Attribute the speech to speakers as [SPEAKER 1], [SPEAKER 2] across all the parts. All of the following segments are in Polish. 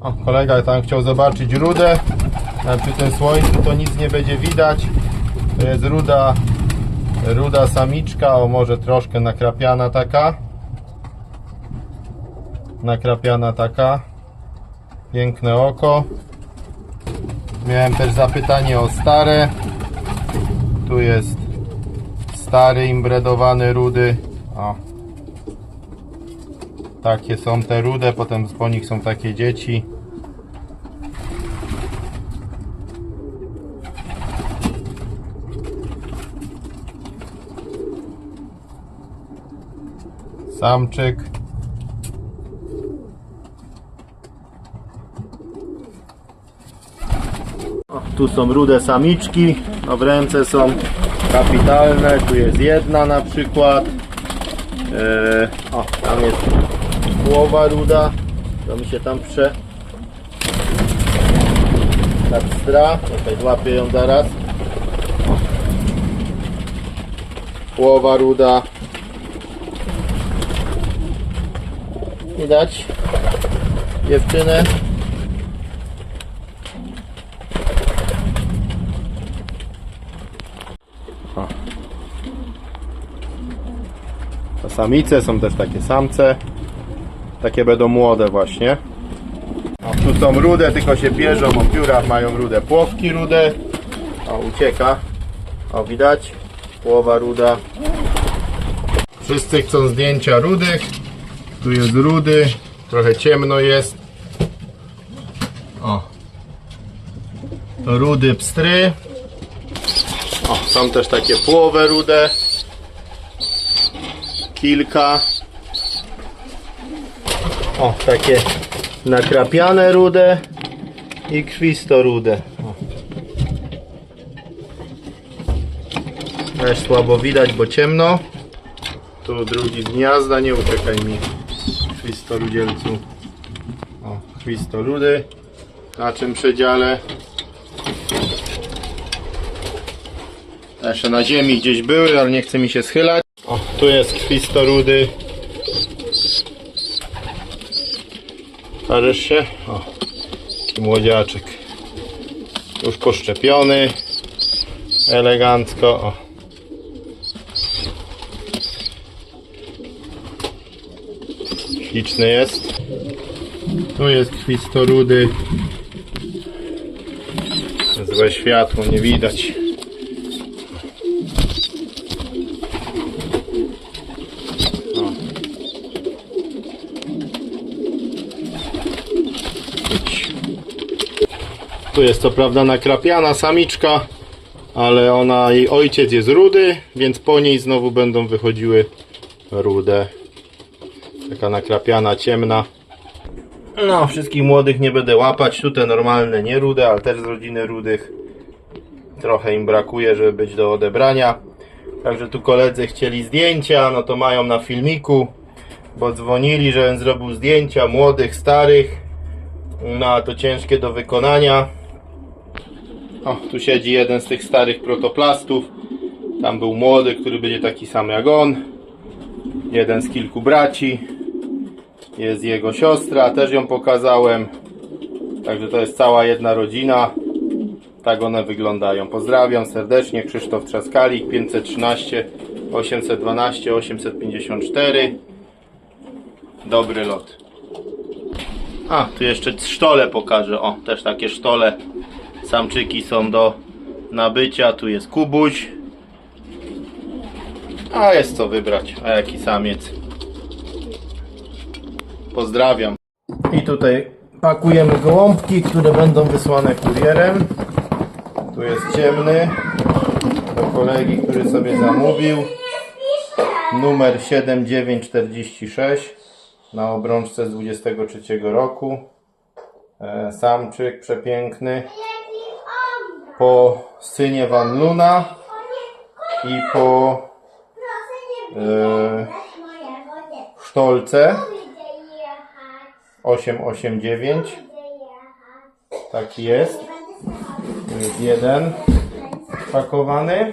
[SPEAKER 1] O, kolega tam chciał zobaczyć rudę. Przy tym słońcu to nic nie będzie widać. To jest ruda, ruda samiczka, o może troszkę nakrapiana taka. Nakrapiana taka. Piękne oko. Miałem też zapytanie o stare. Tu jest stary imbredowany rudy. O. Takie są te rude, potem po nich są takie dzieci. Samczyk. O, tu są rude samiczki, a w ręce są kapitalne. Tu jest jedna na przykład. Eee, o, tam jest głowa ruda. To mi się tam prze. Tak stra. Tutaj złapię ją zaraz. Głowa ruda. Widać dziewczynę. O. To samice są też takie samce. Takie będą młode właśnie. O, tu są rude, tylko się bierzą, o piórach mają rude płowki rude. O, ucieka. O, widać? Połowa ruda. Wszyscy chcą zdjęcia rudych. Tu jest rudy. Trochę ciemno jest. O. Rudy pstry. O, są też takie płowe rude. Kilka. O, takie nakrapiane rude i krwisto rude. Też słabo widać, bo ciemno. Tu drugi gniazda, nie uciekaj mi. Krwisto rudzielcu. O, krwisto rudy. Na czym przedziale? Jeszcze na ziemi gdzieś były, ale nie chce mi się schylać. O, tu jest krwisto rudy. Parzysz się? O, taki młodziaczek. Już poszczepiony. Elegancko. O. Śliczny jest. Tu jest krwistorudy. Złe światło, nie widać. Tu jest co prawda nakrapiana samiczka, ale ona, jej ojciec jest rudy, więc po niej znowu będą wychodziły rude. Taka nakrapiana, ciemna. No, wszystkich młodych nie będę łapać. Tu te normalne, nie rude, ale też z rodziny rudych. Trochę im brakuje, żeby być do odebrania. Także tu koledzy chcieli zdjęcia, no to mają na filmiku, bo dzwonili, żebym zrobił zdjęcia młodych, starych. No, a to ciężkie do wykonania. O, tu siedzi jeden z tych starych protoplastów. Tam był młody, który będzie taki sam jak on. Jeden z kilku braci. Jest jego siostra, też ją pokazałem. Także to jest cała jedna rodzina. Tak one wyglądają. Pozdrawiam serdecznie. Krzysztof Trzaskalik 513 812 854. Dobry lot. A, tu jeszcze sztole pokażę. O, też takie sztole. Samczyki są do nabycia. Tu jest kubuś. A jest co wybrać. A jaki samiec. Pozdrawiam. I tutaj pakujemy gołąbki, które będą wysłane kurierem. Tu jest ciemny. Do kolegi, który sobie zamówił. Numer 7946 na obrączce z 23 roku. E, Samczyk przepiękny. Po synie Van Luna i po e, sztolce 889. Taki jest. Tu jest jeden pakowany.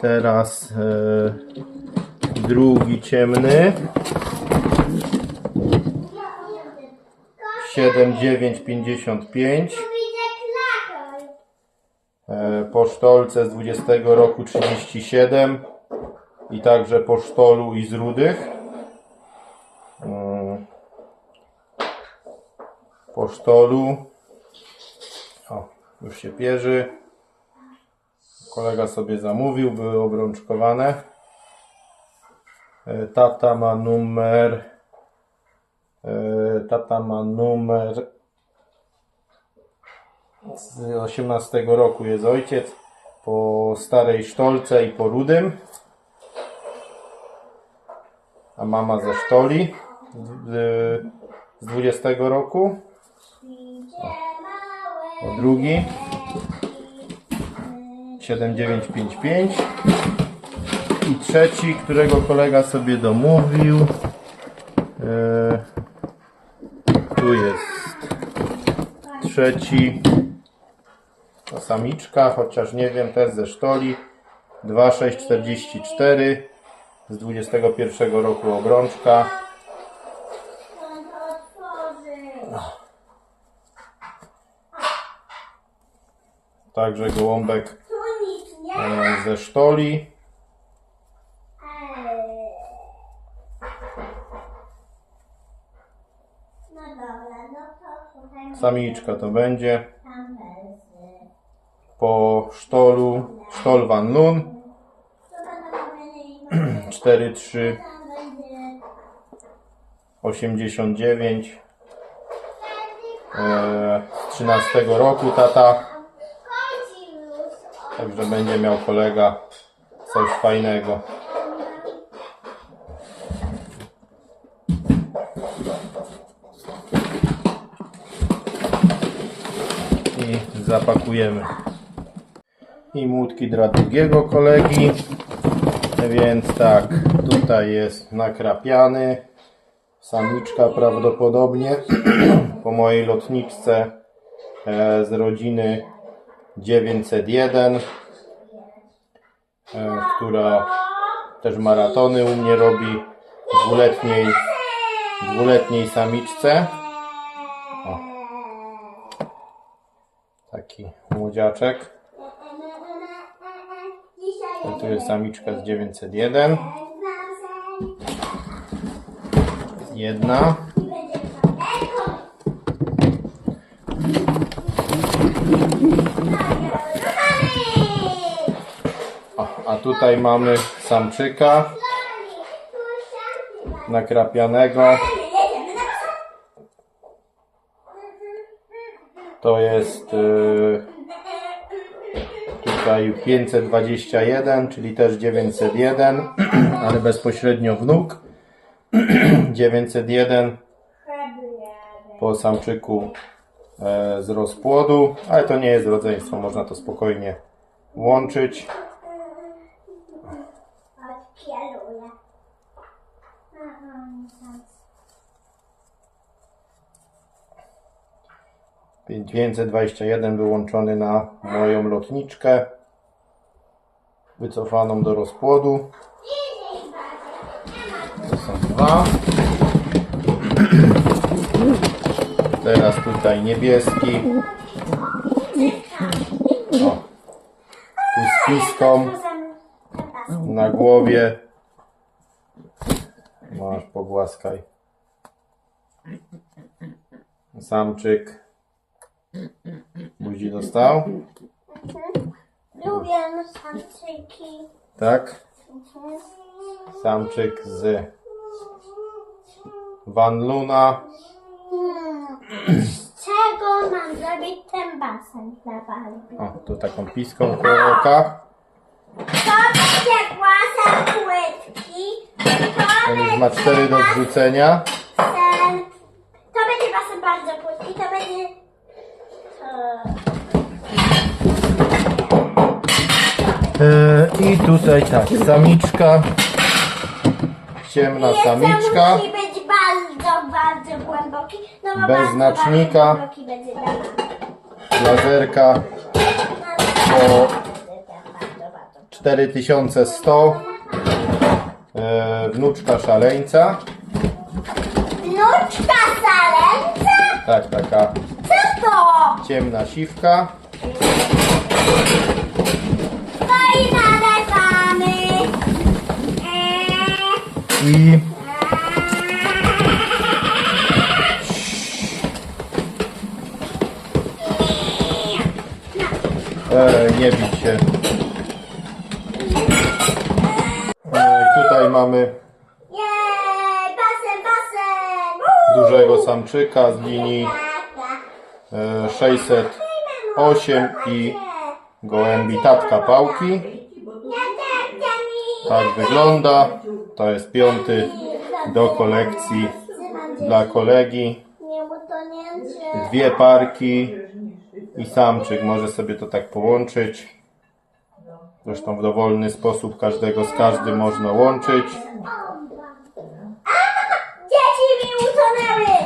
[SPEAKER 1] Teraz e, drugi ciemny. 7955. E, Po sztolce z 20 roku 37 i także po sztolu i z rudych. Mm. Po sztolu. O, już się pierzy. Kolega sobie zamówił, były obrączkowane. E, Tata ma numer. e, Tata ma numer. Z 18 roku jest ojciec. Po starej sztolce i po rudym. A mama ze sztoli. Z, z 20 roku. O drugi. 7955 i trzeci, którego kolega sobie domówił e, tu jest trzeci to samiczka, chociaż nie wiem, też ze sztoli 2644 z 21 roku obrączka. Także gołąbek e, ze sztoli. Samiczka to będzie. Po sztolu sztol Van Loon
[SPEAKER 2] 443
[SPEAKER 1] 89 e, z 13 roku tata. Także będzie miał kolega coś fajnego. I zapakujemy. I młotki dla drugiego kolegi więc tak tutaj jest nakrapiany. Samiczka prawdopodobnie po mojej lotniczce e, z rodziny 901 e, która też maratony u mnie robi dwuletniej dwuletniej samiczce. O. taki młodziaczek tu jest samiczka z 901 jedna. O, a tutaj mamy samczyka nakrapianego. To jest y, tutaj 521 czyli też 901 ale bezpośrednio wnuk 901 po samczyku e, z rozpłodu, ale to nie jest rodzeństwo, można to spokojnie łączyć.
[SPEAKER 2] Odpieluję.
[SPEAKER 1] 521 wyłączony na moją lotniczkę, wycofaną do rozpłodu. To są dwa. Teraz tutaj niebieski. O. Tu z na głowie. Masz, pogłaskaj. Samczyk. Buzi dostał?
[SPEAKER 2] Lubię samczyki.
[SPEAKER 1] Tak. Samczyk z Van Luna.
[SPEAKER 2] Z czego mam zrobić ten basen dla Barbie?
[SPEAKER 1] O, tu taką piską koło oka.
[SPEAKER 2] Będzie basen płytki.
[SPEAKER 1] Ten już ma cztery do zrzucenia. I tutaj tak, samiczka. Ciemna samiczka.
[SPEAKER 2] musi być bardzo, bardzo głęboki. No bo
[SPEAKER 1] Bez
[SPEAKER 2] bardzo,
[SPEAKER 1] znacznika.
[SPEAKER 2] Bardzo głęboki będzie dla nas.
[SPEAKER 1] Lazerka o
[SPEAKER 2] Bardzo, bardzo.
[SPEAKER 1] 4100. e, wnuczka szaleńca.
[SPEAKER 2] Wnuczka salenca?
[SPEAKER 1] Tak, taka
[SPEAKER 2] Co to?
[SPEAKER 1] ciemna siwka.
[SPEAKER 2] I
[SPEAKER 1] e, nie bić się. E, tutaj mamy dużego samczyka z linii e, 608 i gołębi tatka pałki. Tak wygląda. To jest piąty do kolekcji dla kolegi. Dwie parki i samczyk. Może sobie to tak połączyć. Zresztą w dowolny sposób każdego z każdym można łączyć.
[SPEAKER 2] Dzieci mi utonęły.